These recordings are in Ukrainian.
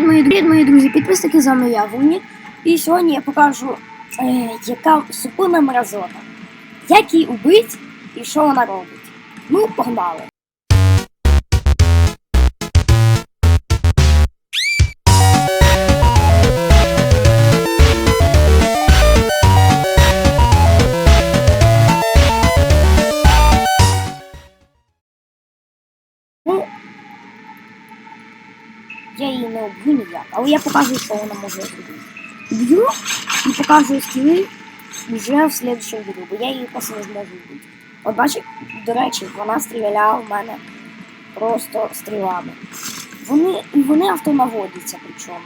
Привіт, мої, привіт, мої друзі, підписники, з вами я, Вунік. І сьогодні я покажу, е, яка супина мразота. Як її убить і що вона робить. Ну, погнали. Ну, я її не вб'ю ніяк, але я покажу, що вона може зробити. Б'ю і показую скіли вже в слідчому відео, бо я її просто не зможу вбити. От бачите, до речі, вона стріляла в мене просто стрілами. Вони, вони автонаводяться причому.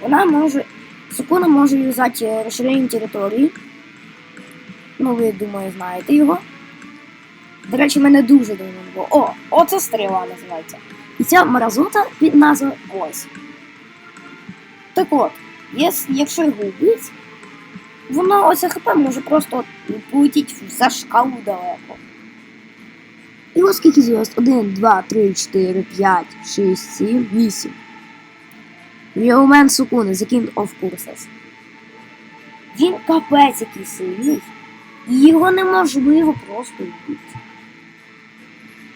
Вона може. Сукуна може юзати розширення території. Ну, ви думаю, знаєте його. До речі, мене дуже не було. О, оце стріла називається. Ця мразота під назвою ось. Так от, якщо його вбить, воно ось ХП може просто полетіти за шкалу далеко. І ось скільки зв'язок? 1, 2, 3, 4, 5, 6, 7, 8. Йоумен Сукуни, The King of Curses. Він капець який сильний. І його неможливо просто вбити.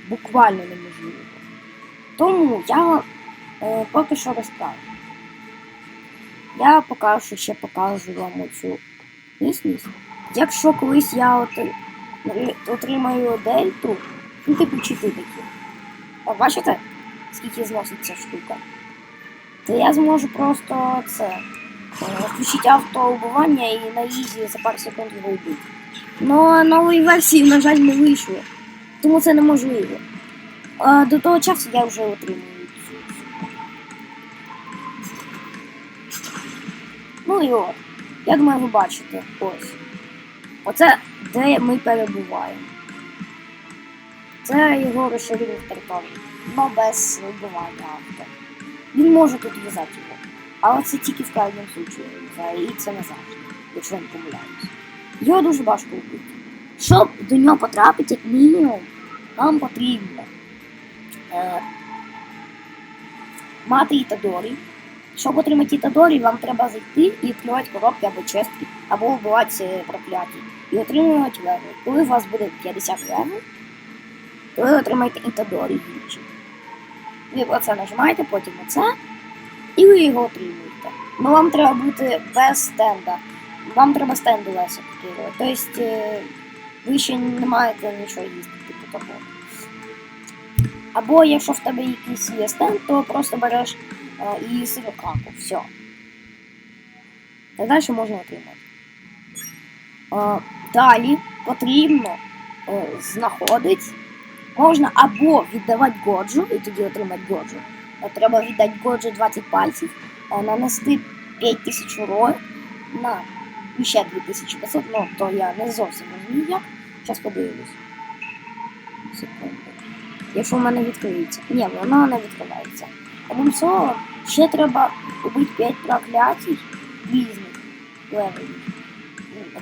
Буквально неможливо. Тому я е, поки що розправлю. Я поки що ще покажу вам оцю міцність. Якщо колись я отримаю дельту, ну типу чити такі. О, бачите, скільки зносить ця штука? То я зможу просто це е, включити автоубивання і на ізі за пару секунд його вбити. Но нової версії, на жаль, не вийшло. Тому це неможливо. А, до того часу я вже отримую. Ну і от. Я думаю, ви бачите. Ось. Оце де ми перебуваємо. Це його розширення території. Но без вибивання авто. Він може тут в'язати його. Але це тільки в крайньому случаю і це не завжди, якщо я не помиляюсь. Його дуже важко вбити. Щоб до нього потрапити, як мінімум, нам потрібно мати Ітадорі. Щоб отримати Ітадорі, вам треба зайти і відкривати коробки або честки, або вбивати е, прокляті. І отримувати левел. Коли у вас буде 50 левел, то ви отримаєте Ітадорі інші. Ви оце нажимаєте, потім оце, і ви його отримуєте. Ну вам треба бути без стенда. Вам треба стенду лесо купувати. Тобто е, ви ще не маєте нічого їсти, типу того. Або якщо в тебе якийсь є стенд, то просто береш е, і сирокаку. Все. Так далі можна отримати. Е, далі потрібно е, знаходити. Можна або віддавати годжу, і тоді отримати годжу. Е, Треба віддати годжу 20 пальців, е, нанести 5000 урон на і ще 2500, ну то я не зовсім розумію як. Зараз подивлюсь. Секунду. Якщо в мене відкриється. Ні, вона не відкривається. Крім цього, ще треба убити 5 проклятій різних левелів.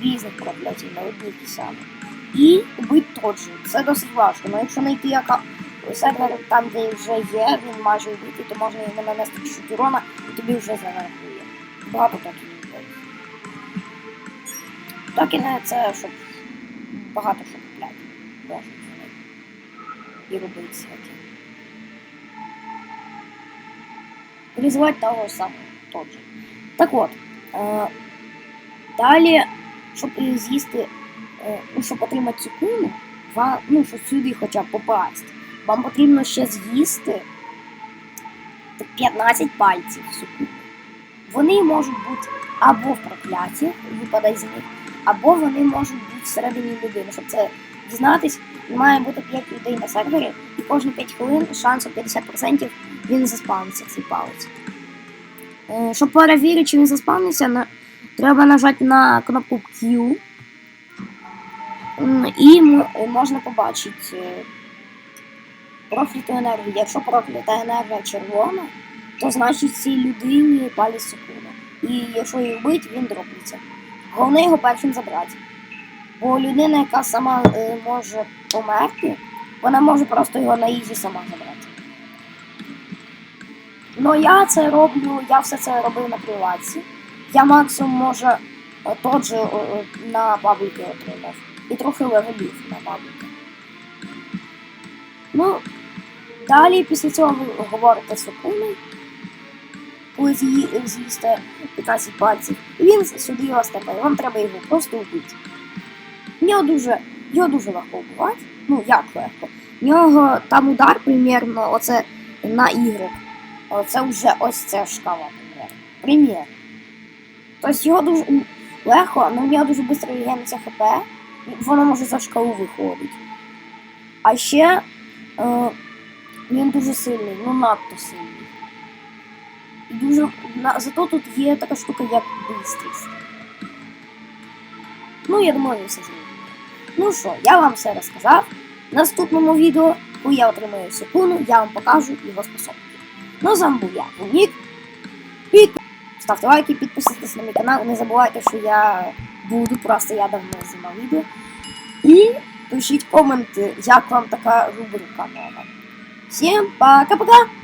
Різних проклятій на одній ті самі. І убити тоджу. Це досить важко. Ну якщо знайти яка сервер там, де вже є, він майже вбити, то можна йому нанести чуть і тобі вже зарахує. Багато так і людей. Токени це щоб багато що купляти. І робити всякі. Реалізувати того самого тот же. Так от. Е, далі, щоб з'їсти, е, ну, щоб отримати цю вам, ну, щоб сюди хоча б попасти, вам потрібно ще з'їсти 15 пальців сукуни. Вони можуть бути або в прокляті, випадає з них, або вони можуть бути всередині людини. Щоб це дізнатись, має бути 5 людей на сервері, і кожні 5 хвилин шансу 50% він заспавниться цей палець. Е, Щоб перевірити, чи він заспавнився, на... треба нажати на кнопку Q. І можна побачити е, прокляту енергію. Якщо проклята енергія червона, то значить цій людині палець секунда. І якщо її вбить, він дропнеться. Головне його першим забрати. Бо людина, яка сама е, може померти, вона може просто його на ізі сама забрати. Ну я це роблю, я все це робив на приватці. Я максимум може тот же на бабліки отримав. І трохи левелів на бабліки. Ну, далі після цього ви говорите з Сукуною, коли з'ї- з'їсте 15 пальців. І він сюди вас тепер. Вам треба його просто вбити. Нього дуже, його дуже легко вбивати. Ну, як легко. В нього там удар примірно, оце на Y. Це вже ось ця шкала, примірно. Примір. Тобто його дуже легко, але в нього дуже швидко регениться ХП, воно може за шкалу виходить. А ще е, він дуже сильний, ну надто сильний. Дуже, на, зато тут є така штука, як бистрість. Ну, я думаю, ви все зрозуміли. Ну що, я вам все розказав. В наступному відео, коли я отримаю секунду, я вам покажу його способності. Ну, з я, Нік. Під... Ставте лайки, підписуйтесь на мій канал. Не забувайте, що я буду, просто я давно знімав відео. І пишіть коменти, як вам така рубрика нова. Всім пока-пока!